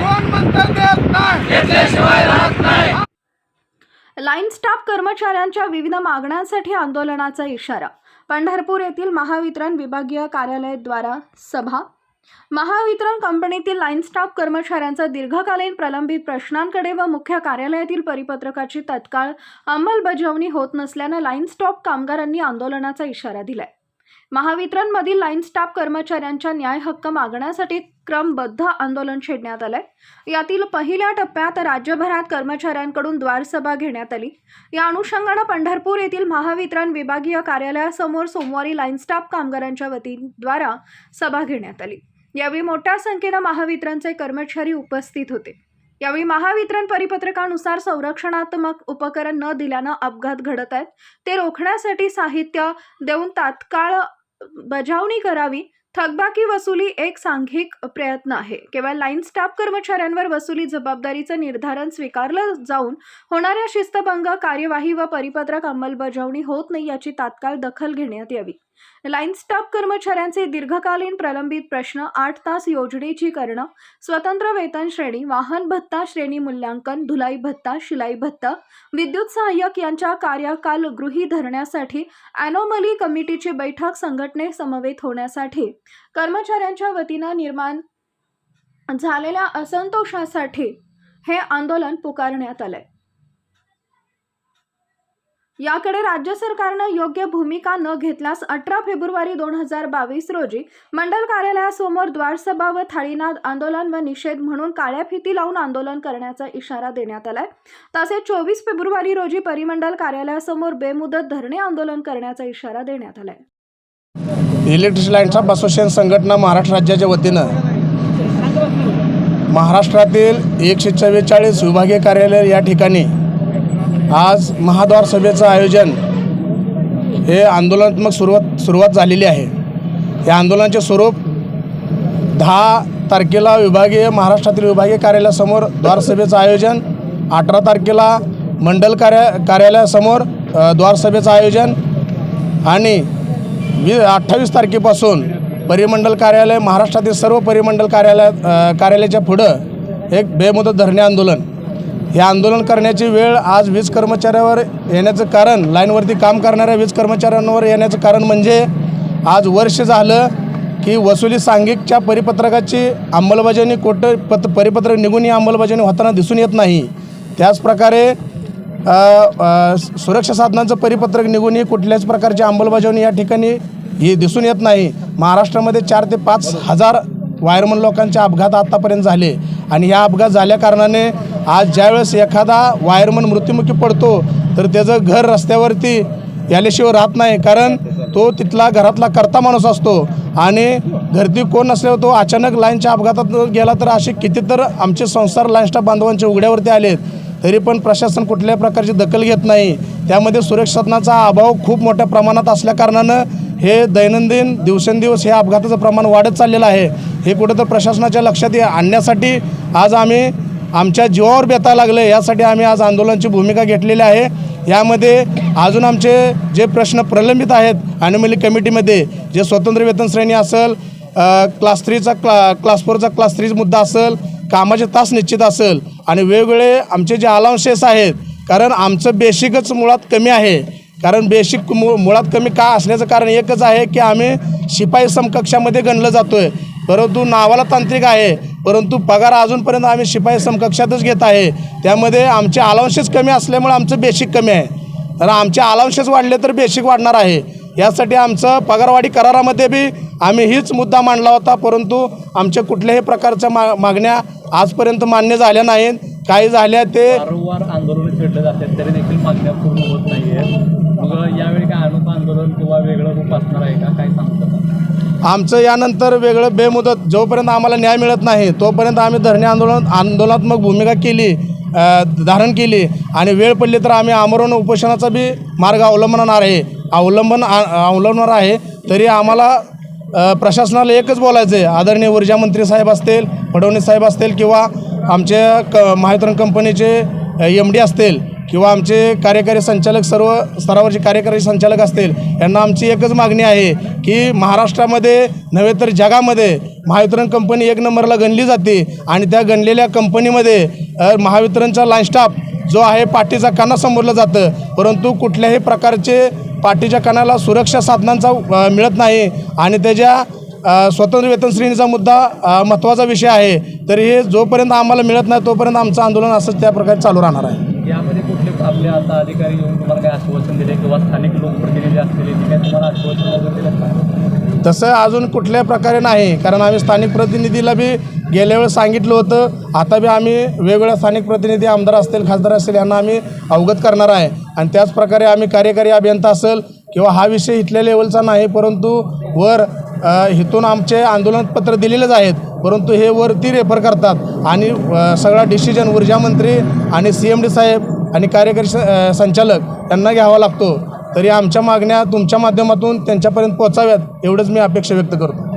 कोण म्हणतं देत नाही लाईन स्टाफ कर्मचाऱ्यांच्या विविध मागण्यांसाठी आंदोलनाचा इशारा. पंढरपूर येथील महावितरण विभागीय कार्यालयाद्वारा सभा. महावितरण कंपनीतील लाईन स्टाफ कर्मचाऱ्यांचा दीर्घकालीन प्रलंबित प्रश्नांकडे व मुख्य कार्यालयातील परिपत्रकाची तत्काळ अंमलबजावणी होत नसल्यानं लाईन स्टॉप कामगारांनी आंदोलनाचा इशारा दिलाय. महावितरणमधील लाईन स्टाफ कर्मचाऱ्यांच्या न्याय हक्क मागण्यासाठी क्रमबद्ध आंदोलन छेडण्यात आलंय. यातील पहिल्या टप्प्यात राज्यभरात कर्मचाऱ्यांकडून द्वारसभा घेण्यात आली. या अनुषंगानं पंढरपूर येथील महावितरण विभागीय कार्यालयासमोर सोमवारी लाईन स्टाफ कामगारांच्या वतीद्वारा सभा घेण्यात आली. यावेळी मोठ्या संख्येनं महावितरणचे कर्मचारी उपस्थित होते. यावेळी महावितरण परिपत्रकानुसार संरक्षणात्मक उपकरण न दिल्यानं अपघात घडत आहेत. ते रोखण्यासाठी साहित्य देऊन तात्काळ बजावणी करावी. थकबाकी वसुली एक सांघिक प्रयत्न आहे. केवळ लाईन स्टाफ कर्मचाऱ्यांवर वसुली जबाबदारीचं निर्धारण स्वीकारलं जाऊन होणाऱ्या शिस्तभंग कार्यवाही व परिपत्रक अंमलबजावणी होत नाही याची तात्काळ दखल घेण्यात यावी. लाईन स्टाफ कर्मचाऱ्यांचे दीर्घकालीन प्रलंबित प्रश्न आठ तास योजनेची करणं स्वतंत्र वेतन श्रेणी वाहन भत्ता श्रेणी मूल्यांकन धुलाई भत्ता शिलाई भत्ता विद्युत सहाय्यक यांच्या कार्यकाल गृही धरण्यासाठी ॲनोमली कमिटीची बैठक संघटने समवेत होण्यासाठी कर्मचाऱ्यांच्या वतीनं निर्माण झालेल्या असंतोषासाठी हे आंदोलन पुकारण्यात आलंय. याकडे राज्य सरकारनं योग्य भूमिका न घेतल्यास अठरा फेब्रुवारी दोन हजार बावीस रोजी मंडल कार्यालयासमोर द्वारसभा व थाळीनाद आंदोलन व निषेध म्हणून काळ्या फिती लावून आंदोलन करण्याचा इशारा देण्यात आलाय. तसेच चोवीस फेब्रुवारी रोजी परिमंडल कार्यालयासमोर बेमुदत धरणे आंदोलन करण्याचा इशारा देण्यात आलाय. इलेक्ट्रिक लाईन्स ऑफ असोसिएशन संघटना महाराष्ट्र राज्याच्या वतीनं महाराष्ट्रातील एकशे चव्वेचाळीस विभागीय कार्यालय या ठिकाणी आज महाद्वार सभेचं आयोजन हे आंदोलनात्मक सुरुवात सुरुवात झालेली आहे. या आंदोलनाचे स्वरूप दहा तारखेला विभागीय महाराष्ट्रातील विभागीय कार्यालयासमोर द्वारसभेचं आयोजन अठरा तारखेला मंडल कार्या कार्यालयासमोर द्वारसभेचं आयोजन आणि वी अठ्ठावीस तारखेपासून परिमंडल कार्यालय महाराष्ट्रातील सर्व परिमंडल कार्यालय कार्यालयाच्या पुढं एक बेमुदत धरणे आंदोलन. हे आंदोलन करण्याची वेळ आज वीज कर्मचाऱ्यावर येण्याचं कारण लाईनवरती काम करणाऱ्या वीज कर्मचाऱ्यांवर येण्याचं कारण म्हणजे आज वर्ष झालं की वसुली सांघिकच्या परिपत्रकाची अंमलबजावणी कोट पत परिपत्रक निघून ही अंमलबजावणी होताना दिसून येत नाही. त्याचप्रकारे सुरक्षा साधनांचं परिपत्रक निघूनही कुठल्याच प्रकारची अंमलबजावणी या ठिकाणी ही दिसून येत नाही. महाराष्ट्रामध्ये चार ते पाच हजार वायरमन लोकांचे अपघात आत्तापर्यंत झाले. आणि ह्या अपघात झाल्याकारणाने आज ज्यावेळेस एखादा वायरमन मृत्युमुखी पडतो तर त्याचं घर रस्त्यावरती याल्याशिवाय राहत नाही. कारण तो तिथला घरातला करता माणूस असतो. आणि घरती कोण नसल्यावर तो अचानक लाईनच्या अपघातात गेला तर असे किती तर आमचे संसार लाईनस्टाफ बांधवांच्या उघड्यावरती आलेत. तरी पण प्रशासन कुठल्याही प्रकारची दखल घेत नाही. त्यामध्ये सुरक्षाचा अभाव खूप मोठ्या प्रमाणात असल्याकारणानं हे दैनंदिन दिवसेंदिवस हे अपघाताचं प्रमाण वाढत चाललेलं आहे. हे कुठं तर प्रशासनाच्या लक्षात ये- आणण्यासाठी आज आम्ही आमच्या जीवावर बेता लागले यासाठी आम्ही आज आंदोलनाची भूमिका घेतलेली आहे. यामध्ये अजून आमचे जे प्रश्न प्रलंबित आहेत ॲनिमली कमिटीमध्ये जे स्वतंत्र वेतन श्रेणी असेल क्लास थ्रीचा क्ला क्लास फोरचा क्लास थ्री मुद्दा असेल कामाचे तास निश्चित असेल आणि वेगवेगळे आमचे जे अलाउन्सेस आहेत कारण आमचं बेसिकच मुळात कमी आहे. कारण बेसिक मु मुळात कमी का असण्याचं कारण एकच आहे की आम्ही शिपाई समकक्षामध्ये गणलं जातो आहे परंतु नावाला तांत्रिक आहे. परंतु पगार अजूनपर्यंत आम्ही शिपाई समकक्षातच घेत आहे. त्यामध्ये आमचे अलाउन्सेस कमी असल्यामुळे आमचं बेसिक कमी आहे. तर आमचे अलाउन्सेस वाढले तर बेसिक वाढणार आहे. यासाठी आमचं पगारवाढी करारामध्ये बी आम्ही हीच मुद्दा मांडला होता. परंतु आमच्या कुठल्याही प्रकारच्या मा मागण्या आजपर्यंत मान्य झाल्या नाहीत. काही झाल्या ते वारंवार आंदोलन छेडले जातात तरी देखील मागण्या पूर्ण होत नाही मग यावेळी काय अनुप आंदोलन किंवा वेगळं रूप असणार आहे का? आमचं यानंतर वेगळं बेमुदत जोपर्यंत आम्हाला न्याय मिळत नाही तोपर्यंत आम्ही धरणे आंदोलन आंदोलनात्मक भूमिका केली धारण केली आणि वेळ पडली तर आम्ही आमरण उपोषणाचा बी मार्ग अवलंबणार आहे. अवलंबन आ- अवलंबणार आहे. तरी आम्हाला प्रशासनाला एकच बोलायचं आहे आदरणीय ऊर्जा मंत्री साहेब असतील फडणवीस साहेब असतील किंवा आमचे क महावितरण कंपनीचे एम डी असतील. किंवा आमचे कार्यकारी संचालक सर्व स्तरावरचे कार्यकारी संचालक असतील यांना आमची एकच मागणी आहे की महाराष्ट्रामध्ये नव्हे तर जगामध्ये महावितरण कंपनी एक नंबरला गणली जाते आणि त्या गणलेल्या कंपनीमध्ये महावितरणचा लाईनस्टाफ जो आहे पाठीचा कणा समोरलं जातं. परंतु कुठल्याही प्रकारचे पाठीच्या कणाला सुरक्षा साधनांचा मिळत नाही आणि त्याच्या स्वतंत्र वेतन श्रेणीचा मुद्दा महत्त्वाचा विषय आहे. तर हे जोपर्यंत आम्हाला मिळत नाही तोपर्यंत आमचं आंदोलन असंच त्या प्रकारे चालू राहणार आहे. आपले आता अधिकारी येऊन तुम्हाला काय आश्वासन दिले किंवा स्थानिक लोकप्रतिनिधी असलेले ते काय तुम्हाला आश्वासन वगैरे दिलं का तसं अजून कुठल्या प्रकारे नाही कारण आम्ही स्थानिक प्रतिनिधीला बी गेल्या वेळेस सांगितलं होतं आता बी आम्ही वेगवेगळ्या स्थानिक प्रतिनिधी आमदार असतील खासदार असतील यांना आम्ही अवगत करणार आहे. आणि त्याचप्रकारे आम्ही कार्यकारी अभियंता असेल किंवा हा विषय इथल्या लेवलचा नाही परंतु वर इथून आमचे आंदोलनपत्र दिलेलेच आहेत परंतु हे वरती रेफर करतात. आणि सगळा डिसिजन ऊर्जा मंत्री आणि सी एम डी साहेब आणि कार्यकारी स- संचालक यांना घ्यावा लागतो. तरी आमच्या मागण्या तुमच्या माध्यमातून त्यांच्यापर्यंत पोचाव्यात एवढंच मी अपेक्षा व्यक्त करतो.